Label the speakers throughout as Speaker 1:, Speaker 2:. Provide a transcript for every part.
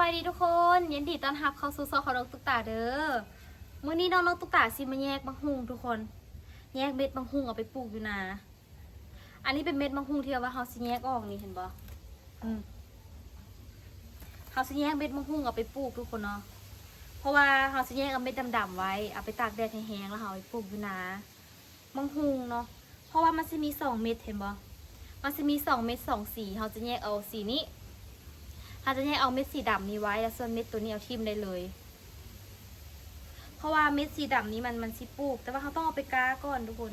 Speaker 1: บายดีทุกคนยินดีต้อนรับเข้าสู่ซอกของน้องตุ๊กตาเด้อมื้อนี้น้องน้องตุ๊กตาสิมาแยกบางฮุงทุกคน แยกเม็ดบางฮุงเอาไปปลูกอยู่นา อันนี้เป็นเม็ดบางฮุงที่ว่าเฮาสิแยกออกนี่เห็นบ่อืมเฮาสิแยกเม็ดบางฮุงเอาไปปลูกทุกคนเนาะ เพราะว่าเฮาสิแยกเอาเม็ดดำๆไว้เอาไปตากแดดให้แห้งแล้วเฮาเอาไปปลูกอยู่นาบางฮุงเนาะ เพราะว่ามันสิมีสองเม็ดเห็นบ่มันสิมีสองเม็ดสองสีเฮาจะแยกเอาสีนี้ ถ้าจะให้เอาเม็ดสีดำนี้ไว้ แล้วส่วนเม็ดตัวนี้เอาทิมได้เลย เพราะว่าเม็ดสีดำนี้มันมันสิปลูก แต่ว่าเขาต้องเอาไปก้าก่อนทุกคน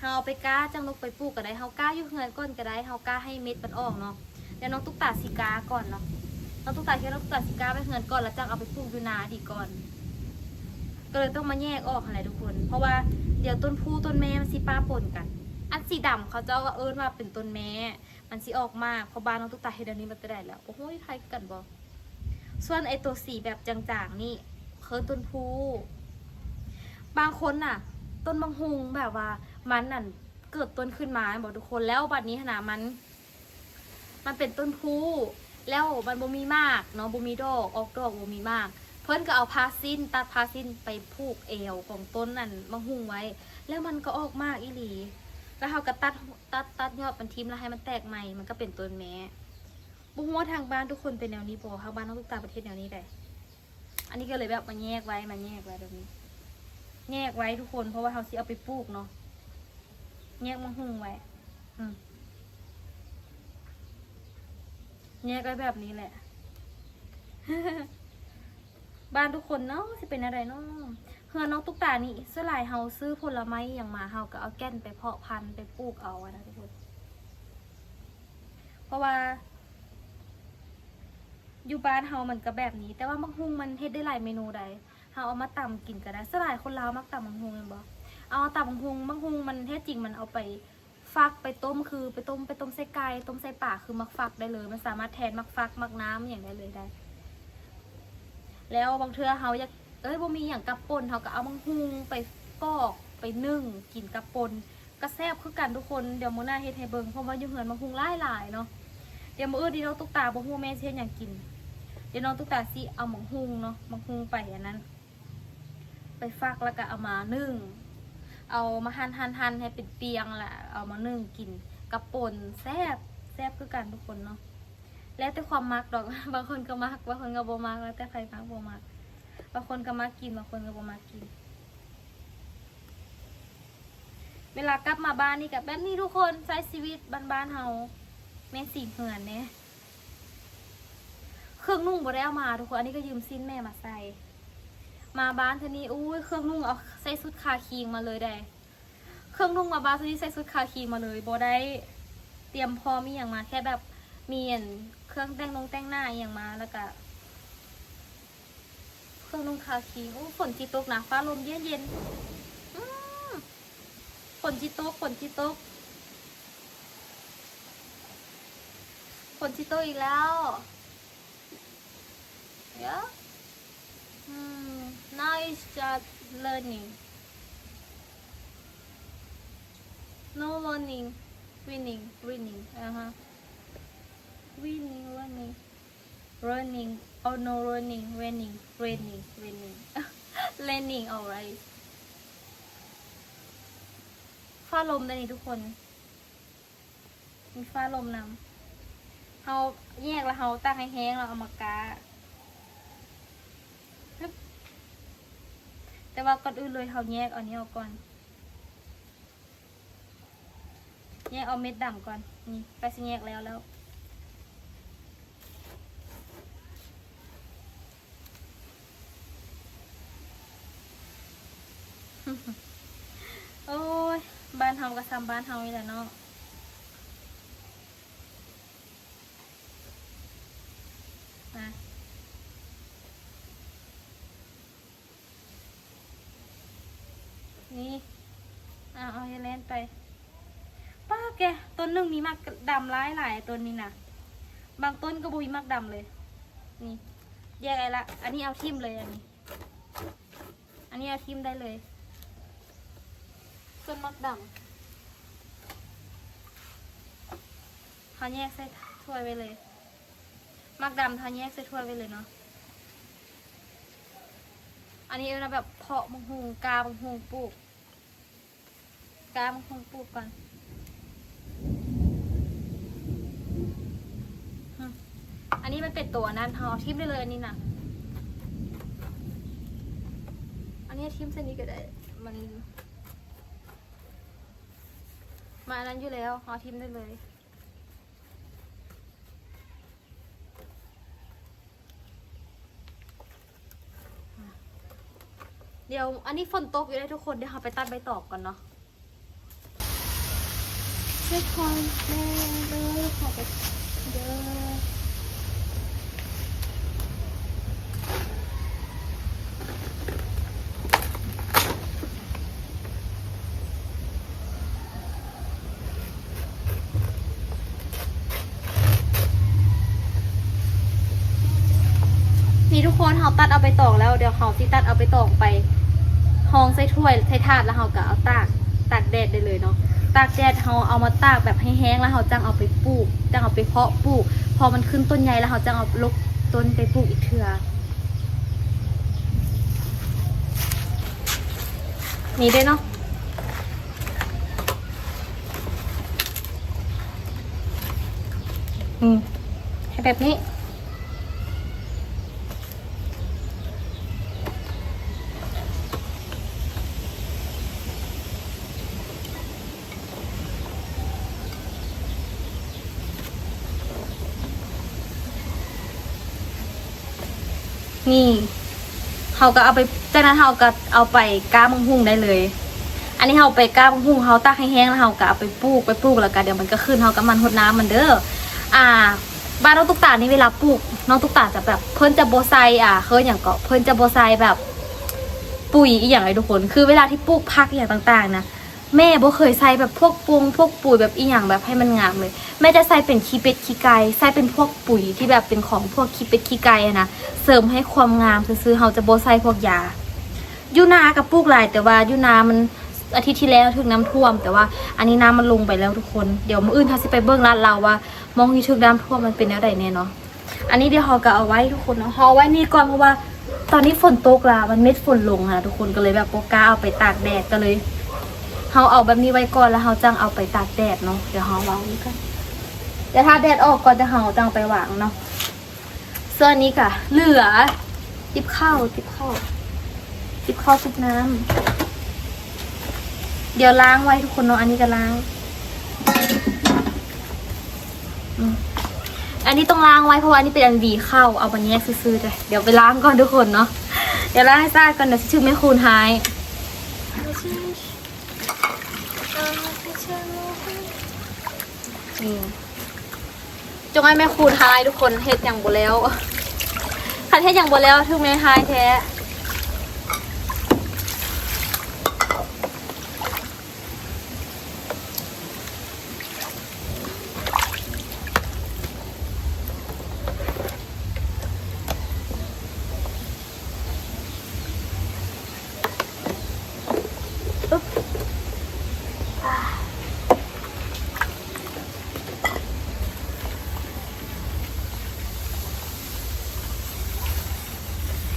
Speaker 1: เราเอาไปก้าจังลูกไปปลูกก็ได้เขาก้าอยู่เฮือนก่อนก็ได้เขาก้าให้เม็ดมันออกเนาะเดี๋ยวน้องตุ๊กตาสีก้าก่อนเนาะน้องตุ๊กตาแค่น้องตุ๊กตาสีก้าไปเฮือนก่อนแล้วจังเอาไปปลูกอยู่นาดีก่อน ก็เลยต้องมาแยกออกอะไรทุกคน เพราะว่าเดี๋ยวต้นผู้ต้นแม่มันสิป้าปนกัน อันสีดำเขาจะเอาเอิ้นว่าเป็นต้นแม่ มันสิออกมากเพราะบานน้องตุ๊กตาเฮดอันนี้มันจะได้แล้ว โอ้โหไทยกันบ่ส่วนไอตัวสีแบบจางๆนี่เคินต้นพูบางคนน่ะ ต้นบางฮุงแบบว่า มันนั่นเกิดต้นขึ้นมาบอกทุกคนแล้วบัดนี้ขนาดมัน มันเป็นต้นพูแล้วมันบ่มีมากเนาะบ่มีดอกออกดอกบ่มีมาก เพิ่นก็เอาพาสิ้นตัดพาสิ้นไปผูกเอวของต้นนั่นบางฮุงไว้ แล้วมันก็ออกมากอีหลี แล้วเขาก็ตัดตัดตัดยอดเป็นทีมแล้วให้มันแตกใหม่ มันก็เป็นต้นแม้บุ้งว่าทางบ้านทุกคนเป็นแนวนี้ปะทางบ้านต้องทุกตาประเทศแนวนี้ได้อันนี้ก็เลยแบบมาแยกไว้มาแยกไว้แบบนี้ แยกไว้ทุกคนเพราะว่าเขาสิเอาไปปลูกเนาะ แยกมังหุงไว้ อืมแยกไว้แบบนี้แหละ บ้านทุกคนเนาะจะเป็นอะไรเนาะ เฮือน้องตุ๊กตานี่สลายเฮาซื้อผลไม้อย่างมาเฮาก็เอาแก่นไปเพาะพันธุ์ไปปลูกเอาอะนะทุกคน เพราะว่าอยู่บ้านเฮามันก็แบบนี้ แต่ว่ามังหุงมันเฮ็ดได้หลายเมนูใดเฮาเอามาตำกินก็ได้สลายคนลาวมักตำมังหุงแม่นบ่เอาตำมังหุงมังหุงมันแท้จริงมันเอาไปฟักไปต้มคือไปต้มไปต้มใส่ไก่ต้มใส่ป่าคือมักฟักได้เลย มันสามารถแทนมักฟักมักน้ำอย่างได้เลยได้ แล้วบางเทื่อเฮาอยาก เอ้ยบ่มีอย่างกับปนเขาก็เอามังหุงไปปอกไปนึ่งกินกับปนก็แซ่บคือกันทุกคนเดี๋ยวมื้อหน้าเฮ็ดให้เบิ่งเพราะว่าอยู่เฮือนมังหุงหลายหลายๆเนาะเดี๋ยวมื้ออื่นที่น้องตุ๊กตาบ่ฮู้แม่สิเฮ็ดหยังกิน เดี๋ยวน้องตุ๊กตาสิเอามังหุงเนาะมังหุงไปอันนั้น ไปฟักแล้วก็เอามานึ่งเอามาหั่นหั่นหั่นให้เป็นเปียงแหละเอามานึ่งกินกับปนแซ่บแซ่บคือกันทุกคนเนาะแล้วแต่ความมักดอกบางคนก็มักบางคนก็บ่มักแล้วแต่ใครมักบ่มัก บางคนก็มากินบางคนก็บ่มากิน เวลากลับมาบ้านนี่กับแบบนี้ทุกคนใช้ชีวิตบ้านๆเฮาแม่นสีเหือนเนี่ยเครื่องนุ่งบ่ได้เอามาทุกคนอันนี้ก็ยืมสิ้นแม่มาใส่ มาบ้านเทานี้อุ้ยเครื่องนุ่งเอาใส่ชุดคาคีงมาเลยได้เครื่องนุ่งมาบ้านเทานี้ใส่ชุดคาคีงมาเลยบ่ได้เตรียมพร้อมมีอย่างมาแค่แบบมีอันเครื่องแต่งนงแต่งหน้าอย่างมาแล้วก็ รื่องนุ่งคาคีโอ้ฝนจีตกนะฟ้าลมเย็นเย็นฝนจีตกฝนจีตกฝนจีตกอีกแล้วเยอืม now is just learning no learning winning winning อ่าฮะ winning learning running oh no running raining raining raining raining alright ฟ้าลมได้นี่ทุกคน มีฟ้าลมนำเฮาแยกแล้วเฮาตั้งให้แห้งแล้วเอามากาแต่ว่าก่อนอื่นเลยเฮาแยกเอานี้ออกก่อน แยกเอาเม็ดดำก่อน นี่ไปสิแยกแล้วแล้ว โอ้ย บ้านเฮาก็ซ้ำบ้านเฮานี่แหละเนาะมานี่อ่าเอาเฮเลนไปป้าแกต้นหนึ่งมีมักดำร้ายหลายต้นนี้นะบางต้นก็บุยมักดำเลย นี่แยกไอ้ละ อันนี้เอาทิมเลยอันนี้ อันนี้เอาทิมได้เลย ส่วนมักดำเขาแยกใส่ถ้วยไว้เลย มักดำทาแยกใส่ถ้วยไปเลยเนาะ อันนี้เออนะแบบเพาะมังหุงกามังหุงปลูก กามังหุงปลูกก่อนอันนี้มันเป็นตัวนั้นเฮาเอาทิมได้เลยอันนี้นะอันนี้ทิมเส้นนี้ก็ได้ มัน มาอันนั้นอยู่แล้วเอาทิมได้เลยเดี๋ยวอันนี้ฝนตกอยู่ได้ทุกคนเดี๋ยวเราไปตัดใบตอกก่อนเนาะเช็คคอยแม่เลยขอไปเด้อนี่ คนเขาตัดเอาไปตอกแล้วเดี๋ยวเขาที่ตัดเอาไปตอกไปห้องใส่ถ้วยใส่ถาดแล้วเราก็เอาตากตากแดดได้เลยเนาะตากแดดเราเอามาตากแบบให้แห้งแล้วเราจังเอาไปปลูกจังเอาไปเพาะปลูก พอมันขึ้นต้นใหญ่แล้วเราจังเอาลกต้นไปปลูกอีกเทือนี่ได้เนาะอืมให้แบบนี้ นี่เขาก็เอาไปจากนั้นเขาก็เอาไปก้ามังหุ่งได้เลย อันนี้เขาไปก้ามังหุ่งเขาตากให้แห้งแล้วเขาก็เอาไปปลูกไปปลูกแล้วก็เดี๋ยวมันก็ขึ้นเขาก็มันหดน้ำมันเด้ออ่าบ้านน้องตุ๊กตานี่เวลาปลูกน้องตุ๊กตาจะแบบเพิ่นจะโบไซอะเคยอย่างก็เพิ่นจะโบไซแบบ ปุ๋ยอีอย่างไรทุกคน คือเวลาที่ปลูกผักอย่างต่างๆนะ แม่บ่เคยใส่แบบพวกปรุงพวกปุ๋ยแบบอีอย่างแบบให้มันงามเลย แม่จะใส่เป็นขี้เป็ดขี้ไก่ใส่เป็นพวกปุ๋ยที่แบบเป็นของพวกขี้เป็ดขี้ไก่อะนะเสริมให้ความงามซื้อๆเฮาจะบ่ใส่พวกยายูนากับปลูกหลาย แต่ว่ายูนามันอาทิตย์ที่แล้วถึงน้ำท่วม แต่ว่าอันนี้น้ำมันลงไปแล้วทุกคนเดี๋ยวมื้ออื่นเฮาสิไปเบิ่งลาดเราว่ามองที่ถึงน้ำท่วมมันเป็นแนวใดแน่เนาะอันนี้เดี๋ยวเฮาก็เอาไว้ทุกคนเนาะเฮาเอาไว้นี่ก่อนเพราะว่า ตอนนี้ฝนตกละมันเม็ดฝนลงค่ะทุกคนก็เลยแบบโปก้าเอาไปตากแดดก็เลย เฮาเอาแบบนี้ไว้ก่อนแล้วเฮาจังเอาไปตากแดดเนาะเดี๋ยวเฮาวางนี่กันเดี๋ยวถ้าแดดออกก่อนจะเฮาจังไปวางเนาะส่วนอันนี้ค่ะ เหลือติบข้าวติบข้าวติบข้าวซุปน้ำเดี๋ยวล้างไว้ทุกคนเนาะอันนี้ก็ล้างอันนี้ต้องล้างไว้เพราะว่านนี้เป็นอันดีเข้าเอาไปแยกซื้อๆเลยเดี๋ยวไปล้างก่อนทุกคนเนาะเดี๋ยวล้างให้สะอาดก่อนเดี๋ยวชื่อไม่คูณหาย นี่จงให้แม่คูณหายทุกคนเฮ็ดอย่างบ่แล้วคันเฮ็ดอย่างบ่แล้วถึงแม่หายแท้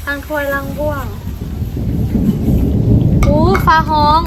Speaker 1: ล้างถ้วยล้างบ่วงอู้ฟ้าห้อง